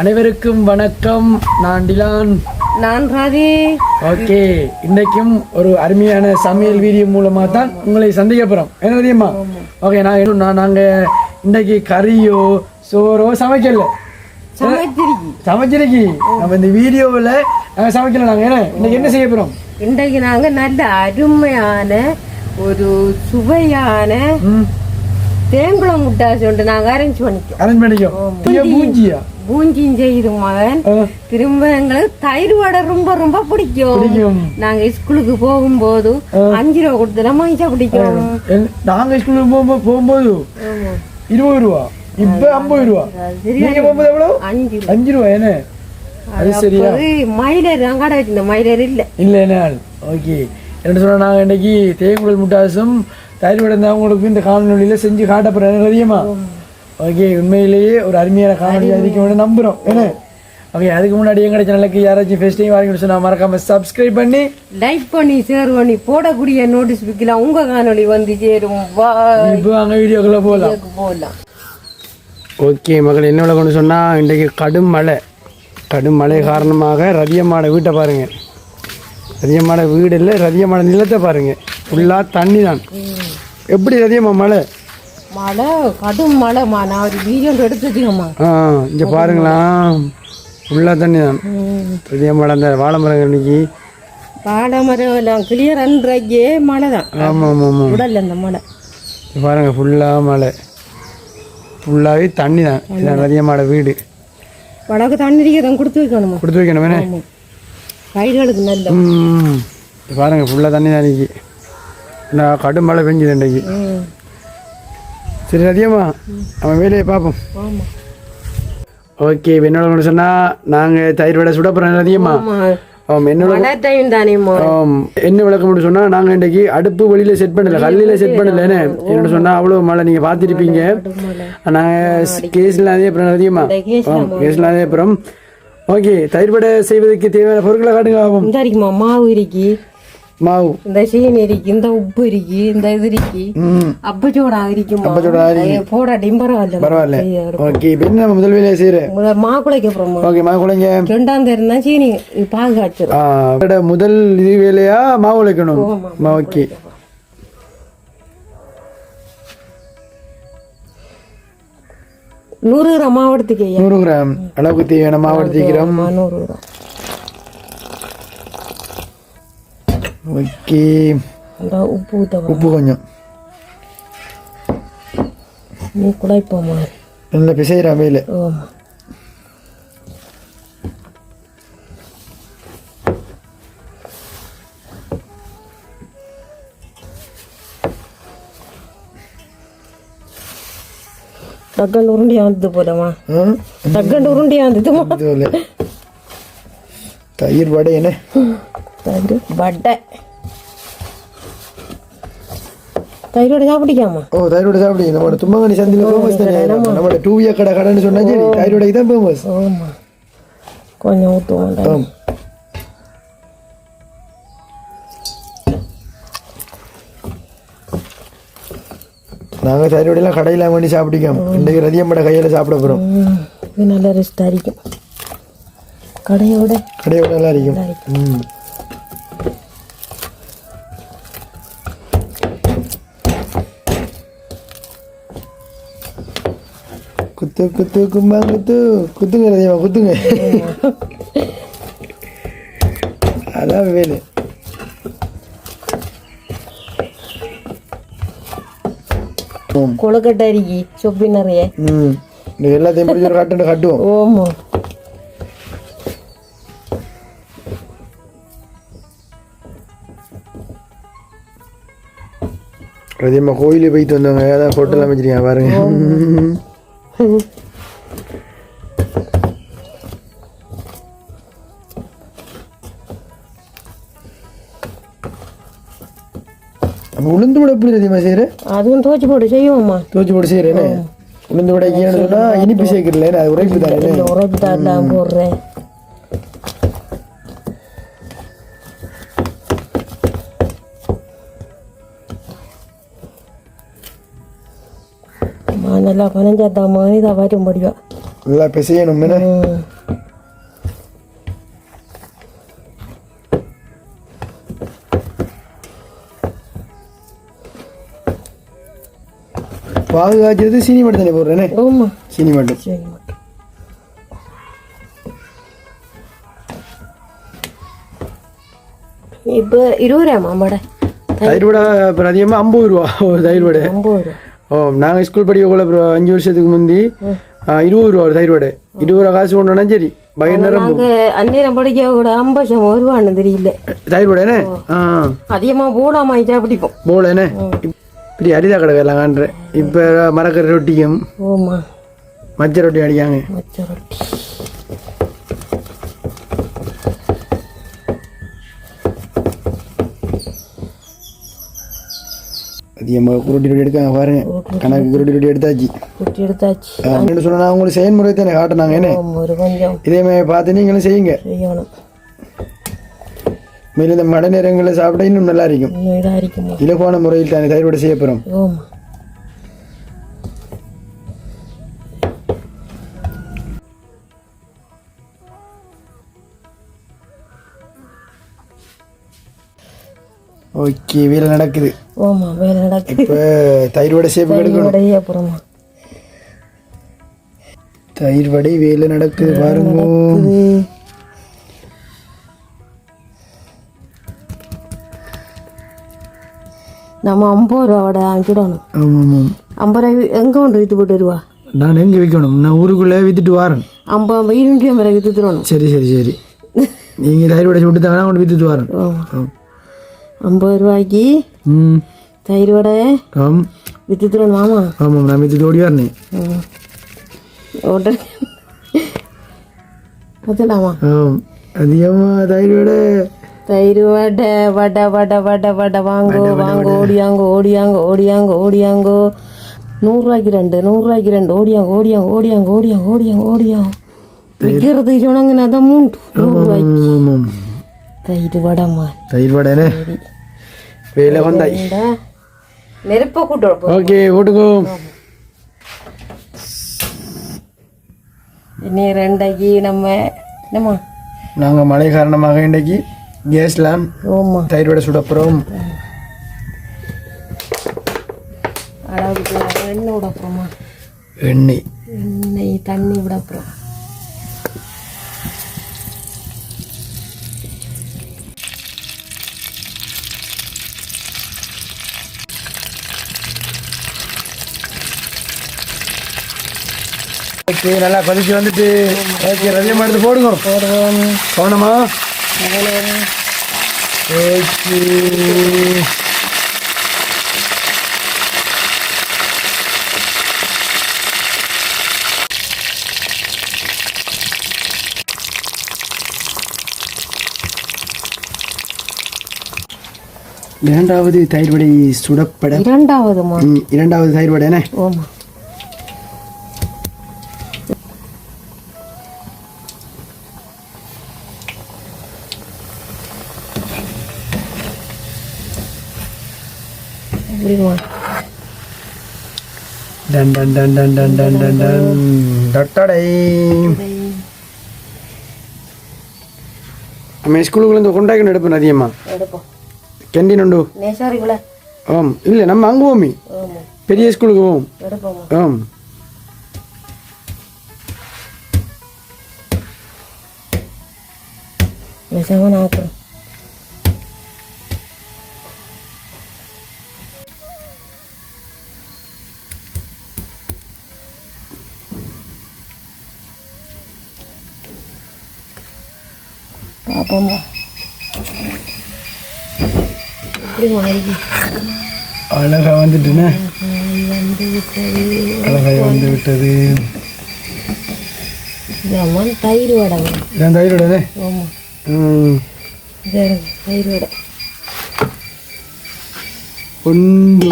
அனைவருக்கும் வணக்கம். நான் டிலான். நான் ராதி. ஓகே இன்னைக்கும் ஒரு அருமையான சமையல் வீடியோ மூலமாக தான் உங்களை சந்திக்க போகிறோம் என்ன தெரியுமா? ஓகே நான் இன்னும் நான் நாங்கள் இன்னைக்கு கறியோ சோறோ சமைக்கல. சமைச்சிருக்கி. நம்ம இந்த வீடியோவில் நாங்கள் சமைக்கல. நாங்கள் என்ன இன்னைக்கு என்ன செய்ய போகிறோம் இன்றைக்கு நாங்க நல்ல அருமையான ஒரு சுவையான தேங்குளம் முட்டாசி ஒன்று நாங்க அரேஞ்ச் பண்ணிக்கோம் அரேஞ்ச் பண்ணிக்கோ பூஞ்சியா? பூஞ்சியும் செய்து மகன். திரும்ப எங்களுக்கு தயிர் வடை ரொம்ப ரொம்ப பிடிக்கும். நாங்க ஸ்கூலுக்கு போகும்போது அஞ்சு ரூபா கொடுத்துலாம் வாங்கிச்சா பிடிக்கும். எல்- நாங்க ஸ்கூலுக்கு போகும்போது. இருபது ரூபா. இப்ப ஐம்பது ரூபா. நீங்க போகும்போது எவ்வளவு? அஞ்சு ரூபா. அஞ்சு ரூபா என்ன? அது சரியா? மயிலர் நான் கடை வச்சிருந்தேன் மயிலர் இல்ல. இல்ல என்ன? ஓகே. என்ன சொன்னா நாங்க இன்னைக்கு தேங்குழல் முட்டாசும் தயிர் வடை தான் உங்களுக்கு இந்த காணொலியில செஞ்சு காட்ட போறேன் தெரியுமா? ஓகே உண்மையிலேயே ஒரு அருமையான காணொலியா இருக்க நம்புறோம். என்ன? ஓகே அதுக்கு முன்னாடி எங்கட சேனலுக்கு யாராச்சும் ஃபர்ஸ்ட் டைம் வாங்கி சொன்னா மறக்காம சப்ஸ்கிரைப் பண்ணி லைக் பண்ணி ஷேர் பண்ணி போடக்கூடிய நோட்டீஸ் பிக்கலாம் உங்க காணொளி வந்து சேரும். வா இப்போ அங்க வீடியோக்குள்ள போகலாம் போகலாம் ஓகே மகள் என்ன கொண்டு சொன்னால் இன்றைக்கு கடும் மழை. கடும் மழை காரணமாக ரதியம்மாட வீட்டை பாருங்க. ரதியம்மாட வீடு இல்லை ரதியம்மாட நிலத்தை பாருங்க. ஃபுல்லாக தண்ணி தான் எப்படி ரதியம்மா மழை? மழை கடும் மழைமா நான் ஒரு வீடியோ எடுத்து வச்சுக்கம்மா ஆ இங்கே பாருங்களா. ஃபுல்லாக தண்ணி தான். ரதியம்மாட அந்த வாழை மரங்கள் இன்னைக்கு. வாழை மரம் எல்லாம் கிளியர் அன்றைக்கே மழை தான். ஆமாம் ஆமாம் ஆமாம் உடல்ல அந்த மழை பாருங்க ஃபுல்லாக மழை ஃபுல்லாகவே தண்ணி தான். இதான் ரதியம்மாட வீடு. வடக்கு தண்ணி தான் கொடுத்து வைக்கணுமா? கொடுத்து வைக்கணும் பயிர்களுக்கு நல்ல. பாருங்க ஃபுல்லாக தண்ணி தான் இன்னைக்கு. நான் கடும் மழை பெஞ்சுது இன்றைக்கு சரி ரதியம்மா நம்ம வேலையை பார்ப்போம். ஓகே என்னோட ஒன்று சொன்னால் நாங்கள் தயிர் வடை சுட போகிறோம் ஆமாம் என்னோட என்ன விளக்கம் மட்டும் சொன்னால் நாங்கள் இன்றைக்கி அடுப்பு வெளியில் செட் பண்ணல கல்லில் செட் பண்ணல என்ன என்னோட சொன்னால் அவ்வளோ மழை நீங்கள் பார்த்துருப்பீங்க. நாங்கள் கேஸ்லாம் அதே அப்புறம் ஆம் கேஸ்லாம் அதே அப்புறம். ஓகே தயிர் வடை செய்வதற்கு தேவையான பொருட்களை காட்டுங்க மாவு இருக்கு. மாவு இந்த சீனி இருக்கு இந்த உப்பு இருக்கு இந்த இது இருக்கு அப்பச்சோடா இருக்குமா அப்பச்சோடா இருக்கு. அது போடாட்டியும் பரவாயில்ல ஓகே இப்போ என்ன முதல் வேலையை செய்கிறேன் முதல் மாக்குளைக்கு அப்புறமா ஓகே மாவு குழைங்க ரெண்டாம் தேதி தான் சீனி பாகு காய்ச்சிரும் முதல் இது வேலையா மாவு உழைக்கணும் ஓகே நூறு கிராம் மாவு எடுத்துக்கையா நூறு கிராம் அளவுக்கு தேவையான மாவு எடுத்துக்கிறோம் ஆமா, நூறு கிராம் ஓகே. அந்த உப்பு ஊத்தவா? உப்பு கொஞ்சம். நீ குழைப்போமா நல்ல பிசைகிறா மேல தக்கண்டு உருண்டியா வந்தது போதமா தக்கண்டு இதுல தயிர் வடை என்ன? தயிர் வடை. தயிரோட சாப்பிடிக்காமா? ஓ தயிரோட சாப்பிடுங்க நம்மளோட தும்மங்கனி சந்தில ஃபேமஸ் தானே? நம்மளோட டூ இயர் கடை கடைன்னு சொன்னா சரி தயிரோட தான் ஃபேமஸ் ஆமா. கொஞ்சம் ஆம். நாங்கள் தயிரோடலாம் கடையில் வாங்கி சாப்பிடிக்கோம். இன்றைக்கு ரதியம்மட கையில் சாப்பிட போகிறோம் இது நல்ல ரெஸ்ட் அரிக்கும் கடையோட கடையோட நல்லா இருக்கும். ம். குத்து குத்து கும்பா குத்து குத்துங்க ரதியம்மா குத்துங்க அதான் வேலு ம் கொழுக்கட்டை அரிக்கி சொப்பி நிறைய ம் எல்லாத்தையும் பிடிச்சி ஒரு கட்டு கட்டுவோம் ஓமா ரதியம்மா கோயிலுக்கு போயிட்டு வந்தவங்க அதான் ஹோட்டல் அமைச்சிருக்காங்க பாருங்க உளுந்து விட எப்படி ரதியம்மா செய்யற? அதுவும் துவச்சி போட்டு செய்வோம்மா. தோச்சு போட்டு செய்யறேன்னு உளுந்து விட ஏன்னு சொன்னா இனிப்பு சேர்க்கறல அது உரைப்பு தானே? இந்த உரைப்பு தான் போடுறேன். நல்லா பனஞ்சாத்தா மாதிரி தான் வரும் முடியும் நல்லா பிசையணும் பாகு காய்ச்சது சீனி மட்டும் தானே போடுறேனே ஆமா சீனி மட்டும் சரி இப்போ இருபது ரூபா மாமாட தயிர் வடை அப்புறம் அதிகமாக ஐம்பது ரூபா ஒரு தயிர் வடை ஐம்பது ரூபா ஓ நாங்கள் ஸ்கூல் படிக்கக்குள்ள அப்புறம் அஞ்சு வருஷத்துக்கு முந்தி. இருபது ரூபா ஒரு தயிர் வடை. இருபது ரூபா காசு கொண்டோன்னா சரி. பையன் நேரம் நாங்க அந்நேரம் படிக்க கூட ஐம்பது வருவான்னு தெரியல. தயிர் வடைனே ஆ. அதிகமா போடாம ஆயிட்டா பிடிக்கும். போலேனே இப்படி அரிதா கடை வேலாங்கன்ற இப்போ மரக்கறி ரொட்டியும் ஓமா மச்ச ரொட்டி அடிக்காங்க மச்ச ரொட்டி. அதிகமாக குருட்டி ரொட்டி எடுக்காங்க பாருங்க. கணக்கு குருட்டி ரொட்டி எடுத்தாச்சு. குட்டி எடுத்தாச்சு. என்ன சொன்னா உங்களுக்கு செயல்முறை தானே காட்டினாங்க என்ன? இதே மாதிரி பார்த்து நீங்களும் செய்யுங்க. மேலும் இந்த மழை நேரங்களில் சாப்பிட்டா இன்னும் நல்லா இருக்கும். இலகுவான முறையில் தானே தயிர் வடை செய்ய போகிறோம் ஓகே வேலை நடக்குது. ஓமா வேலை நடக்குது. இப்போ தயிர் வடை சேப்பு எடுக்கணும். அப்புறமா. தயிர் வடை வேலை நடக்குது பாருங்க. நம்ம ஐம்பது ரூபாவோட அனுப்பிடணும் ஆமாம். ஐம்பது ரூபாய் எங்கே கொண்டு விற்று போட்டு வருவா? நான் எங்கே விற்கணும்? நான் ஊருக்குள்ளே விற்றுட்டு வரேன். ஐம்பது ஐம்பது இருநூற்றி ஐம்பது விற்று தரணும் சரி சரி சரி. நீங்கள் தயிர் வடை சுட்டு தானே கொண்டு விற்றுட்டு வரேன். ஆம். ஐம்பது ரூபாய்க்கு தயிர் வடை ஆம் தரணும் மாமா ஆமாம் நான் விற்றுட்டு ஓடி வரேன் ம் ஓட்டல் அதலாமா ஆம் அதிகமாக தயிர் வடை தயிர் வடை வடை வடை வடை வடை வாங்கோ வாங்கோ ஓடியாங்கோ ஓடியாங்கோ ஓடியாங்கோ ஓடியாங்கோ நூறுரூவாய்க்கு ரெண்டு நூறுரூவாய்க்கு ரெண்டு ஓடியாங்க ஓடியாங்க ஓடியாங்க ஓடியாங்க ஓடியாங்க ஓடியாங்க விற்கிறது சொன்னாங்கன்னா தான் மூன்று நூறுரூவாய்க்கு தயிர் வடைம்மா தயிர் வடைனே வேலை வந்தாய் நெருப்பை கூட்டு ஓகே ஓட்டுக்கோ இனி ரெண்டைக்கு நம்ம என்னம்மா நாங்கள் மழை காரணமாக இன்றைக்கு கேஸ்லாம் ஓம்மா தயிர் வடை சுடப்புறோம் அளவுக்கு எண்ணெய் விட அப்புறமா எண்ணெய் எண்ணெய் தண்ணி விட ஓகே நல்லா கொதிச்சு வந்துட்டு ஓகே ரஜியம் எடுத்து போடுங்க. போடுவோம் போனோமா ஓகே இரண்டாவது தயிர் வடை சுடப்பட. இரண்டாவதுமா? ம், இரண்டாவது தயிர் வடைனே ஓமா எப்படிமா டன் டன் டன் டன் டன் டன் டன் டன் டட்டடை நம்ம ஸ்கூலுக்குள்ள இந்த கொண்டாக்கி எடுப்பேன் அதிகமா எடுப்போம் கேண்டீன் உண்டு நேசாரிக்குள்ள ஆம் இல்லை நம்ம அங்கே போமி ஆமா பெரிய നോക്കുമ്പോൾ அழகா வந்துட்டுனே அழகாய் வந்து விட்டது தயிர் வடை இதான் தயிர் வடை தயிர் வடை ஒன்று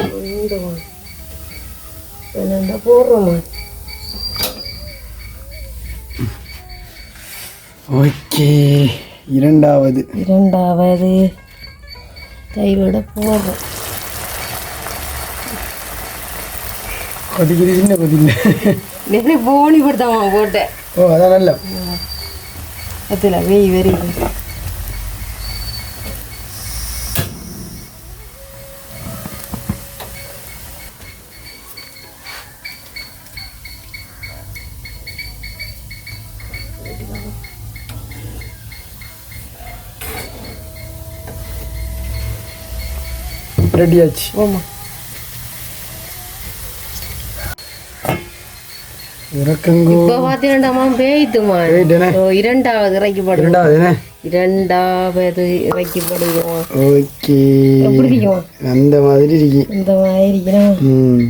போடுறோமா ஓகே இரண்டாவது. இரண்டாவது. தயிர் வடை போடுறோம் கொதிக்குது சின்ன கொதிக்கல போனி படுத்தாமா போட்டேன். ஓ அதான் நல்ல. அதில் வெய் வெறி. ரெடி ஆச்சு ஆமா. இறக்கங்கோ. இப்போ பார்த்தீங்கன்னாமா பேய்த்துமா இரண்டாவது இறக்கிப்படுது. இரண்டாவது இரண்டாவது இறக்கிப்படுவோம் ஓகே. எப்படி இருக்குமா அந்த மாதிரி இருக்கு. இந்த மாதிரி இருக்கணும் ம்.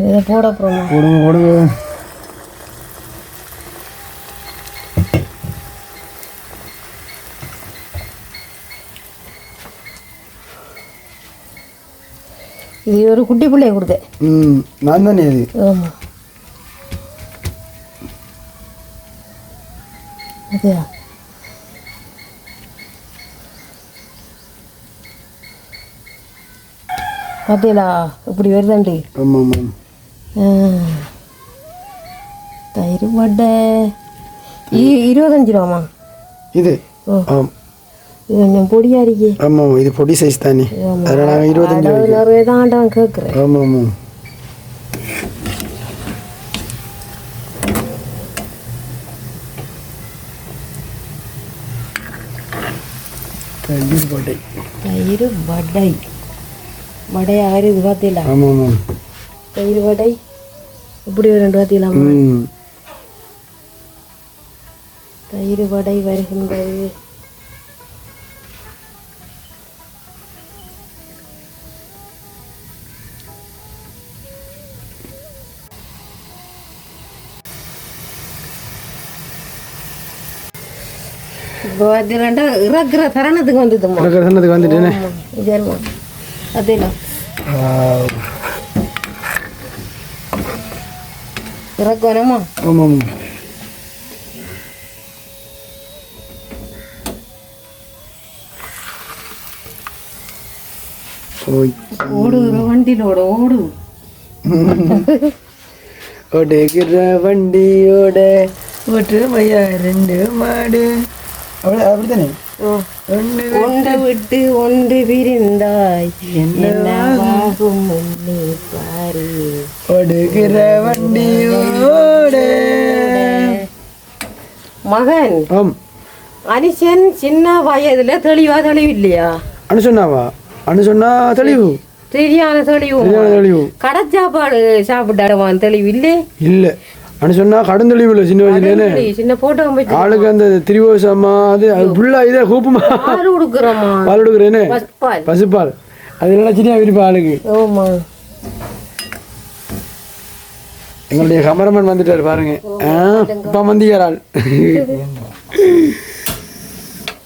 இதை போட போடுங்க போடுங்க. இது ஒரு குட்டி பிள்ளைய கொடுத்தேன். ம் நான் தானே இது? ஆமா. அப்படியா பார்த்தீங்களா இப்படி வருதாண்டி? ஆமாம் ஆமாம். ஆ. தயிர் வடை. இ- இருபத்தஞ்சு ரூபாமா இது? ஓ. ஆம் இது கொஞ்சம் பொடியா இருக்கே ஆமாம் இது பொடி சைஸ் தானே. அதில் நாங்கள் இருபத்தஞ்சு நிறைய தான் ஆண்டவன் கேட்குறேன் ஆமாம் ஆமாம். தயிர் வடை. தயிர் வடை. வடையா வருது பார்த்தீங்களா ஆமாம் ஆமாம். தயிர் வடை. இப்படி ரெண்டு பார்த்தீங்களாமா ம். தயிர் வடை வருகின்றது. இப்போ பார்த்தீங்கன்னா இறக்குற தருணத்துக்கு வந்ததுமா எனக்கு சொன்னதுக்கு வந்துட்டேனே சரிம்மா அதேலாம் இறக்குவேனம்மா ஆமாம் ஆமாம் ஓய் ஓடுகிற வண்டியில் ஓட ஓடு அப்படித்தானே ஒன்று விட்டு ஒன்று பிரிந்தாய் என்னவாகும் முன்னே பாரு ஓடுகிற வண்டியோட மகன் ஆம் அனிஷன் சின்ன வயதுல தெளிவா தெளிவு இல்லையா அனு சொன்னாவா அனு சொன்னா தெளிவு தெளிவு சரியான தெளிவு கடை சாப்பாடு சாப்பிட்டாடுவான் தெளிவு இல்லை இல்லை அனு சொன்னா கடும் தெளிவு இல்லை சின்ன வயசுலேன்னு சின்ன போட்டோ ஆளுக்கு அந்த திரிவோசமா அது ஃபுல்லாக இதே கூப்புமா? பால் கொடுக்குறேன்னு பசுப்பால். அது சின்ன விருப்பம் ஆளுக்கு? எங்களுடைய கமரமன் வந்துட்டாரு பாருங்க. இப்போ வந்திக்கார் ஆள்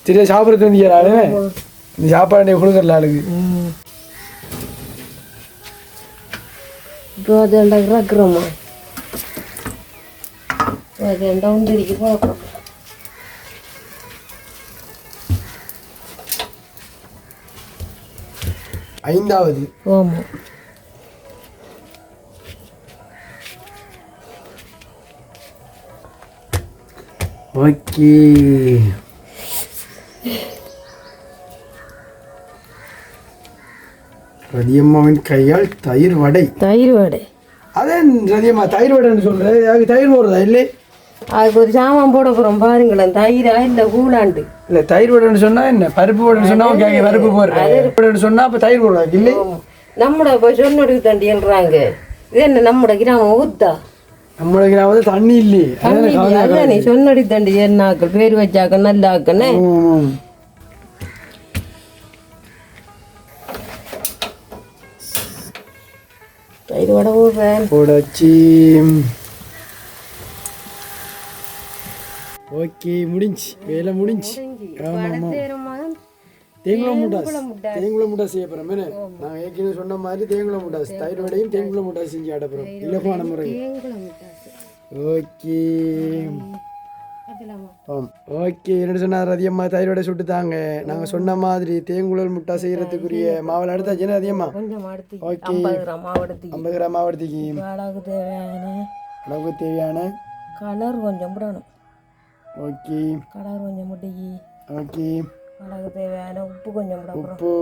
சரியா சாப்பிட்றது வந்திக்கார் ஆளு இந்த சாப்பாடு கொடுக்குறல ஆளுக்கு. இப்போ அது அது போகிறோம் ஐந்தாவது ஆமா ஓகே ரதியம்மாவின் கையால் தயிர் வடை தயிர் வடை அதே ரதியம்மா தயிர் வடைன்னு சொல்கிறேன் தயிர் போடுறதா இல்லை அதுக்கு ஒரு சாமான் போட போகிறோம் பாருங்களேன். தயிரா இல்லை கூழாண்டு? இல்லை தயிர் வடைன்னு சொன்னால் என்ன? பருப்பு வடைன்னு சொன்னால் பருப்பு போடுறேன் சொன்னால் அப்போ தயிர் போடுறாங்க இல்லை நம்மட இப்போ சொன்னடுக்கு தண்டி எழுறாங்க இது என்ன நம்மட கிராமம் ஊத்தா? நான் வந்து தண்ணி இல்லையே. நீ சொன்னடி தண்டி என்னாக்கள் பேர் வச்சாக்க நல்லா ஆக்கண்ணே தயிர் வடை போடுறேன் போடாச்சு. ஓகே முடிஞ்சு. வேலை முடிஞ்சு. தேங்குளம் முட்டாஸ் தேங்குளம் முட்டாஸ் செய்ய போகிறோம் மேலே நான் ஏற்கனவே சொன்ன மாதிரி தேங்குளம் முட்டாஸ் தயிர் வடையும் தேங்குளம் முட்டாஸ் செஞ்சு ஆட போகிறோம் இலகுவான முறை ஓகே. ஓகே என்ன சொன்னார். அதிகமா தயிரோட சுட்டு தாங்க. நாங்கள் சொன்ன மாதிரி தேங்குழல் முட்டை செய்யறதுக்குரிய மாவில் எடுத்தாச்சு என்ன அதிகமா? ஓகே. ஐம்பது கிராம் மாவு எடுத்து ஐம்பது கிராம் மாவு எடுத்துக்கி அளவுக்கு தேவையான கலர் கொஞ்சம் விடணும் ஓகே கலர் கொஞ்சம் முட்டைக்கு ஓகே அளவுக்கு தேவையான உப்பு கொஞ்சம் விட அப்புறம் உப்பு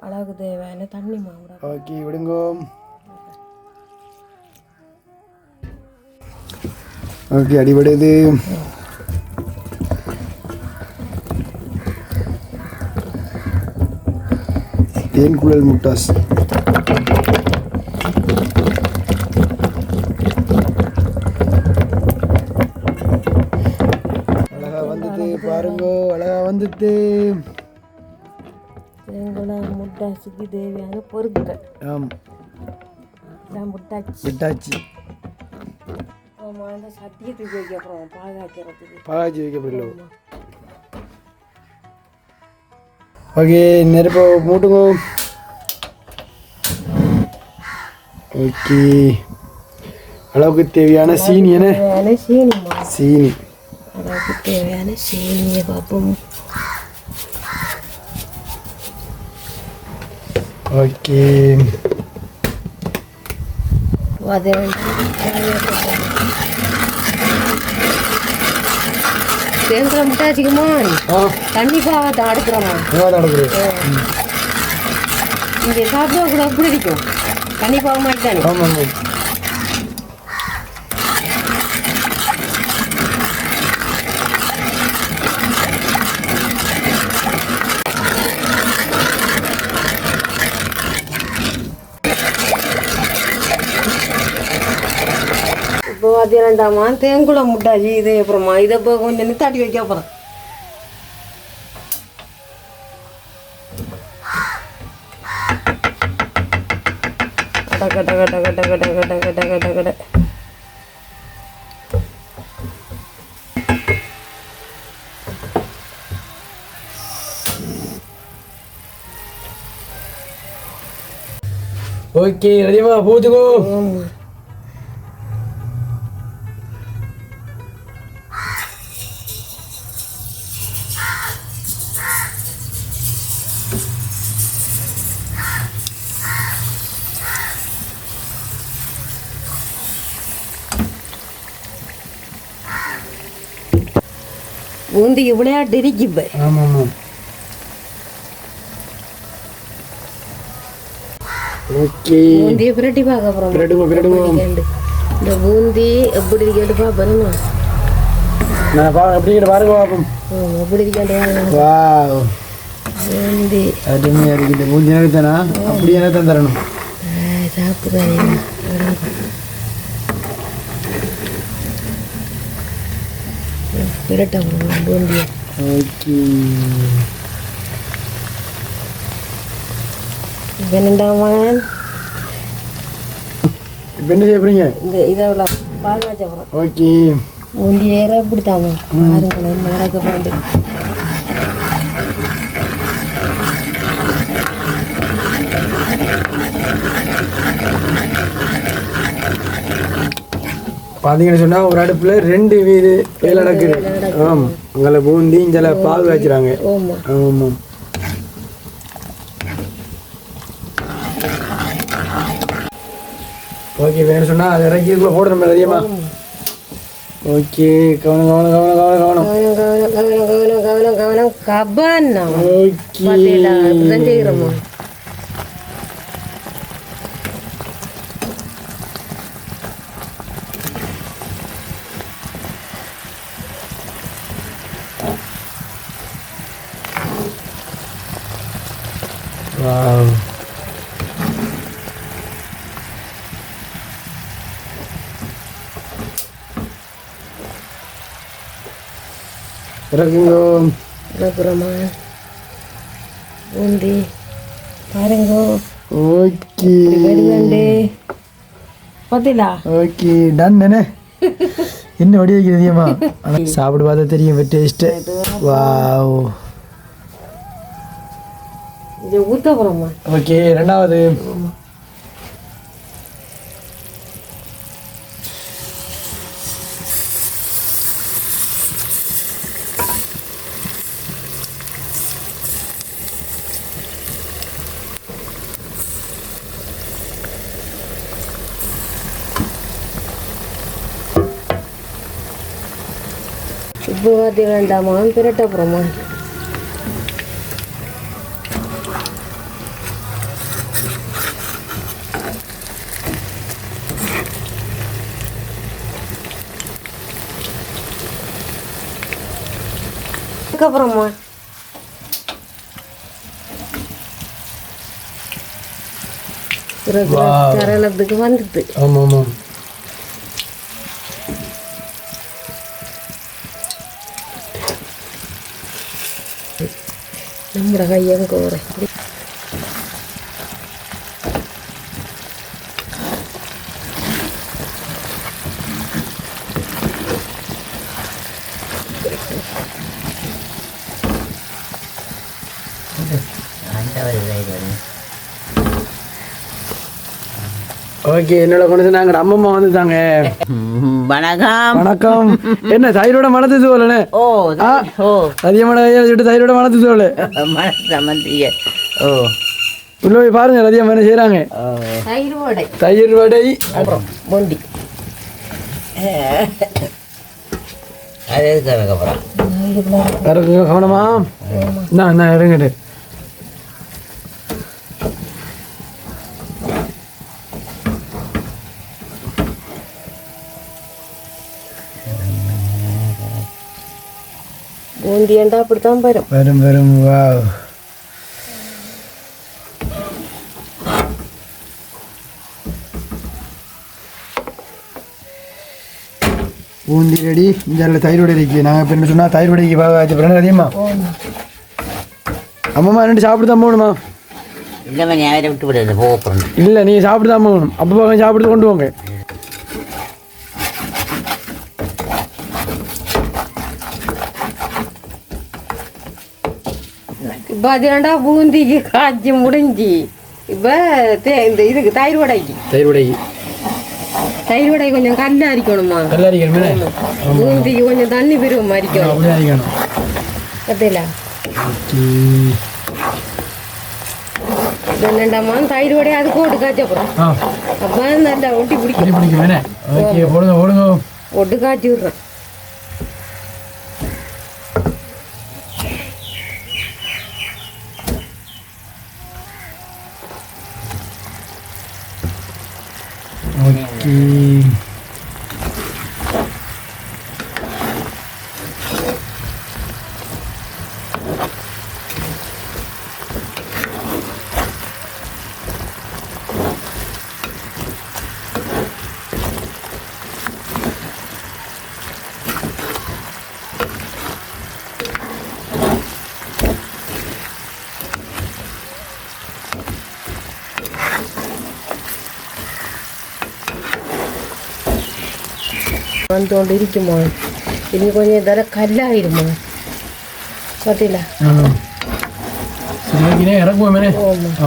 அளவுக்கு தேவையான தண்ணி மாவு விட ஓகே விடுங்கோ ஓகே அடிபடுது தேன்குழல் முட்டாஸ் தேங்குளம் முட்டாசுக்கு தேவையான பொருட்கள். ஆம். எல்லாம் முட்டாச்சு. விட்டாச்சு ஆமாம் இந்த சட்டியை தூக்கி வைக்க அப்புறம் பாதுகாக்கிறதுக்கு பாகாச்சி வைக்கப்படல ஓகே நெருப்ப மூட்டுங்க. ஓகே. அளவுக்கு தேவையான சீனி என்ன? சீனி சீனி. அளவுக்கு தேவையான சீனியை பார்ப்போம். ఓకే అదే சேர்ந்துட முட்டை வச்சுக்குமா தண்ணி பாவத்தை அடுக்கிறேன் இங்கே சாப்பிடுவோம் கூட பிடிக்கும் தண்ணி பாவமாக தானே இப்போ பார்த்தீங்கன்னாமா தேங்குளம் முட்டாச்சு இது அப்புறமா இதை இப்போ கொஞ்சம் நித்தாட்டி வைக்க கட்ட கட்ட கட்ட கட்ட கட்ட கட்ட கட்ட கட்ட கட்ட ஓகே ரெடிமா பூத்துக்கோ. பூந்திக்கு விளையாட்டு இருக்கு இப்போ ஆமாம் ஓகே. பூந்தியை பிரட்டி பார்க்க அப்புறம் பிரட்டுவோம் பிரட்டுவோம். இந்த பூந்தி எப்படி இருக்கேட்டு பாப்பா நான் பா அப்படிங்கிற பாருங்க பாப்போம். எப்படி இருக்கேன் வா பூந்தி அருமையாக இருக்குது மூஞ்சி எனக்கு தானா அப்படி எனக்கு தான் தரணும். சாப்பிடுறேன் விரட்டவங்க போண்டியை ஓகே. என்னண்டாவன் இப்போ என்ன செய்யப்படுறீங்க இந்த இதில் பால் ஓகே. ஒண்டி பாருங்களேன் நடக்க போகிறது பார்த்தீங்கன்னு சொன்னால் ஒரு அடுப்பில் ரெண்டு வீடு வேலை நடக்குது ஆமாம் அங்கே பூந்தி இங்கே பால் காய்ச்சுறாங்க ஆமாம் ஓகே வேணும் சொன்னால் அதை இறக்கிக்குள்ளே போடுறோம் அதிகமாக ஓகே கவனம் கவனம் கவனம் கவனம் கவனம் கவனம் கவனம் கவனம் கவனம் கவனம் ஓகே பார்த்தீங்களா இறக்குங்க அப்புறமா பூந்தி பாருங்க. ஓகே. வருகண்டு பார்த்தீங்களா ஓகே டன் என்ன என்ன வடி வைக்கிறது தெரியுமா ஆனால் சாப்பிட்டு பார்த்தா தெரியும் டேஸ்ட்டு வாவ். இது ஊத்த போகிறோமா ஓகே ரெண்டாவது. இப்போ பார்த்து வேண்டாமா பிரட்ட அப்புறமா அதுக்கப்புறமா பிறகு Wow. சரணத்துக்கு வந்துட்டு ஆமாம் ஆமாம் நம்மட கையங்க ஒரு ஓகே என்னோட கொண்டு வந்து நாங்கள் அம்மம்மா வந்துட்டாங்க. வணக்கம். வணக்கம். என்ன தயிரோட மனத்து தோலனே ஓ ஆ. ஓ. அதிகமான கையை வச்சுட்டு தயிரோட மனத்து தோல் மனசமந்திய. ஓ. உள்ள போய் பாருங்க அதிகம் என்ன ஓ. தயிர் வடை. தயிர் வடை. அப்புறம் பொண்டி கவனமா. நான் நான் இறங்கிட்டு பூந்தியண்டா அப்படித்தான் வரும் வரும் வரும் வா பூந்தி ரெடி இந்த தயிர் வடை இருக்கு நாங்கள் இப்போ என்ன சொன்னால் தயிர் வடைக்கு பாச்சு பிறகு அதிகமா அம்மாம்மா ரெண்டு சாப்பிட்டு தான் போகணுமா இல்லை நீங்கள் சாப்பிட்டு தான் போகணும் அப்போ சாப்பிட்டு கொண்டு போங்க இப்போ அதுண்டா பூந்திக்கு காய்ச்சி முடிஞ்சு இப்போ தே இந்த இதுக்கு தயிர் வடைக்கு தயிர் வடைக்கு தயிர் வடை கொஞ்சம் கல்லு அரிக்கணுமா நல்லா அரிக்கணுமே பூந்திக்கு கொஞ்சம் தண்ணி பெருவும் அரிக்கணும் அப்படியே அரிக்கணும் கத்தில என்னண்டாமா தயிர் வடை அது போட்டு காய்ச்ச அப்புறம் ஆ அப்போ நல்லா ஒட்டி பிடிக்கும் இப்படி பிடிக்கும் வேணே ஓகே போடுங்க போடுங்க ஒட்டு காய்ச்சி விட்றேன்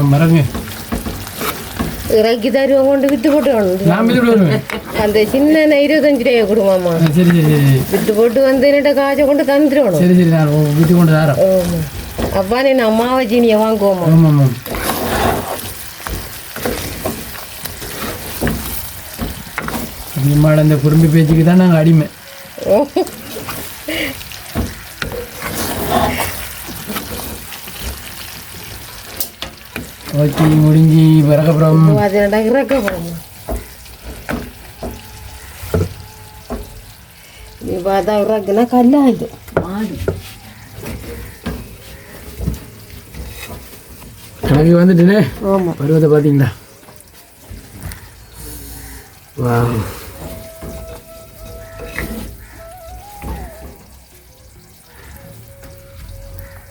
மறங்க இறக்கி தருவோம் கொண்டு விட்டு போட்டு வரணும் நான் இது வருவேன் அந்த சின்ன இருபத்தஞ்சு ரூபாய் சரி விட்டு போட்டு வந்து என்னட்ட காய்ச்ச கொண்டு தந்துடணும் சரி சரி நான் அம்மாவை ஜீனியை வாங்குவோமா அதிகமான இந்த குறும்பி பேச்சுக்கு தான் நாங்கள் அடிமை. ஓகே முடிஞ்சு பிறக்கப்புறம் அது என்னடா இறக்க போறோமா நீ பார்த்தா இறக்குனா கல்லாயிடும். மாடு. கணக்கு வந்துட்டுனே? ஆமா. பருவத்தை பார்த்தீங்களா? வா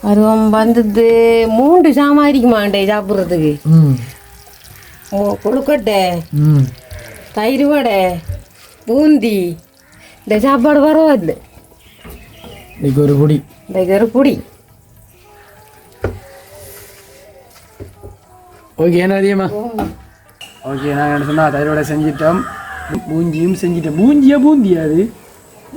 பருவம் வந்தது. மூன்று சாமான் இருக்குமாண்டே சாப்பிட்றதுக்கு. கொழுக்கட்டை ம். தயிர் வடை பூந்தி. இந்த சாப்பாடு பரவாயில்ல இன்னைக்கு ஒரு பொடி. இந்த ஒரு பொடி. ஓகே என்ன அதிகமா? ஓகே நாங்கள் என்ன சொன்னால் தயிரோட செஞ்சிட்டோம். பூஞ்சியும் செஞ்சிட்டோம் பூஞ்சியா பூந்தியா அது?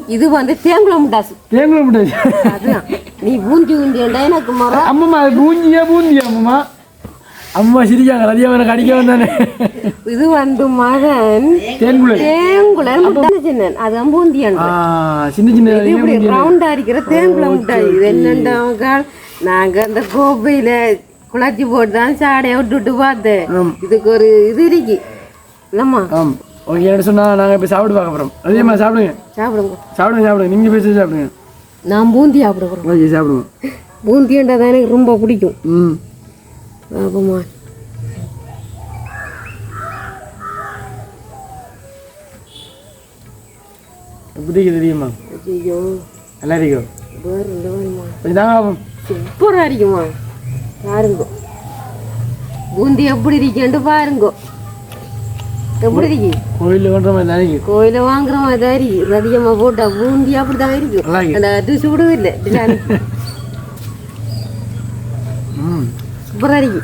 இது வந்து தேங்குளம் முட்டாசு. தேங்குள்ள முடியாது அதுதான். நீ பூந்தி பூந்தியண்டா எனக்கு மரம். அம்மம்மா அது பூஞ்சியா பூந்தியா அம்மம்மா அம்மா சிரிக்காங்க அதிகமாக எனக்கு அடிக்க வந்தானே. இது வந்து மகன். தேன்குழல். தேங்குழல் முட்டாய் சின்னன். அது பூந்தியான் ஆ சின்ன சின்ன இப்படி ரவுண்டா இருக்கிற தேங்குழல் முட்டாய் இது என்னண்டாங்க நாங்க அந்த கோப்பையில குழச்சி போட்டு தான் சாடையை விட்டுட்டு பார்த்தேன். இதுக்கு ஒரு இது இருக்கு. இல்லம்மா ஓகே சொன்னா நாங்கள் இப்போ சாப்பிட்டு பார்க்க போகிறோம் அதிகமாக சாப்பிடுங்க. சாப்பிடுங்க. சாப்பிடுங்க சாப்பிடுங்க. நீங்கள் பேசி சாப்பிடுங்க. நான் பூந்தி சாப்பிட போறேன். ஓகே சாப்பிடுங்க. பூந்தியண்டா தான் எனக்கு ரொம்ப பிடிக்கும். ம். ஆமாம்மா. எப்படி தெரியுமா? ஐயோ நல்லா இருக்கும் வேறு கொஞ்சம் ஆகும். சூப்பராக இருக்குமா பாருங்க. பூந்தி எப்படி இருக்கேன்ட்டு பாருங்க. எப்படி இருக்கு கோயிலில் மாதிரி நினைக்கும் கோயில வாங்குற மாதிரி தான் இருக்கு அதிகமாக பூந்தி அப்படி தான் இருக்கும் இருக்கு அந்த இல்லை ம் சூப்பராக இருக்கு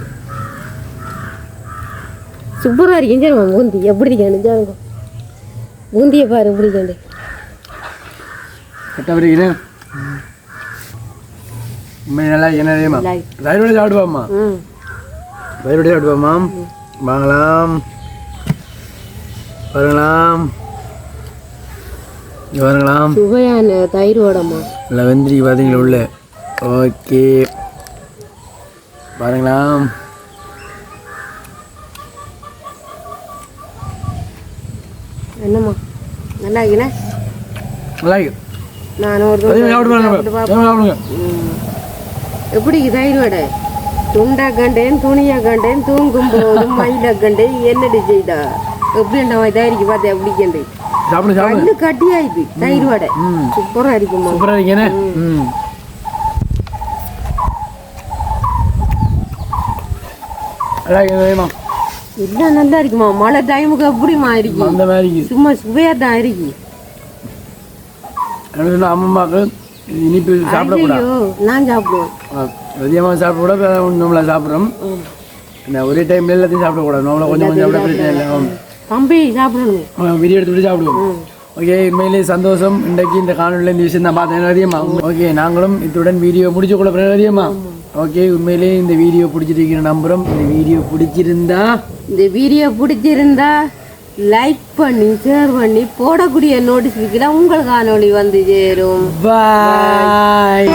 சூப்பராக இருக்கு சரிம்மா பூந்தி எப்படி இருக்கேன்னு ஜாங்க பூந்தியை பாரு எப்படி இருக்கேன் நல்லா என்ன தெரியுமா இருக்கு. தயிரோட சாப்பிடுவாம்மா சாப்பிடுவாம்மா வாங்கலாம் வரலாம் வரலாம் சுவையான தயிர் வடம்மா. நல்லா வெந்திரிக்கு பார்த்தீங்களா உள்ள? ஓகே. பாருங்களாம் என்னம்மா? நல்லா இருக்குண்ணே நல்லா இருக்கு. நான் ஒரு. எப்படி தயிர் வடை? துண்டா கண்டேன் துணியா கண்டேன் தூங்கும் போது மயில கண்டேன் என்னடி செய்தா? எப்படி மாதிரி தயிருக்கு பார்த்தேன் எப்படி கண்டு சாப்பிடுங்க சாப்பிடுங்க கண்ணு கட்டியாயிது தயிர் வடை. இருக்குமா சூப்பராக இருக்கேனே நல்லா நல்லா இருக்குமா? மழை டைமுக்கு எப்படிமா இருக்கு. அந்த மாதிரி சும்மா சுவையா தான் இருக்கு. அம்மாவுக்கு இனிப்பு சாப்பிடக்கூடாது. நான் சாப்பிடுவேன். அதிகமாக சாப்பிடக்கூடாது நம்மளை சாப்பிட்றோம். ஒரே டைம்ல எல்லாத்தையும் சாப்பிடக்கூடாது. நம்மள கொஞ்சம் கொஞ்சம் சாப்பிட பிரச்சனை இல்லை. தம்பி சாப்பிடணும். விடிய எடுத்துட்டு சாப்பிடுவோம். ஓகே உண்மையிலேயே சந்தோஷம். இன்றைக்கு இந்த காணொலியில் இந்த விஷயம் தான் பார்த்தேன். அதிகமா ஓகே நாங்களும் இத்துடன் வீடியோ முடிச்சு கொள்ள அதிகமா ஓகே உண்மையிலேயே இந்த வீடியோ பிடிச்சிருக்கிற நம்புறோம் இந்த வீடியோ பிடிச்சிருந்தா இந்த வீடியோ பிடிச்சிருந்தா லைக் பண்ணி ஷேர் பண்ணி போடக்கூடிய நோட்டிஃபிகேஷன் உங்கள் காணொளி வந்து சேரும். பாய்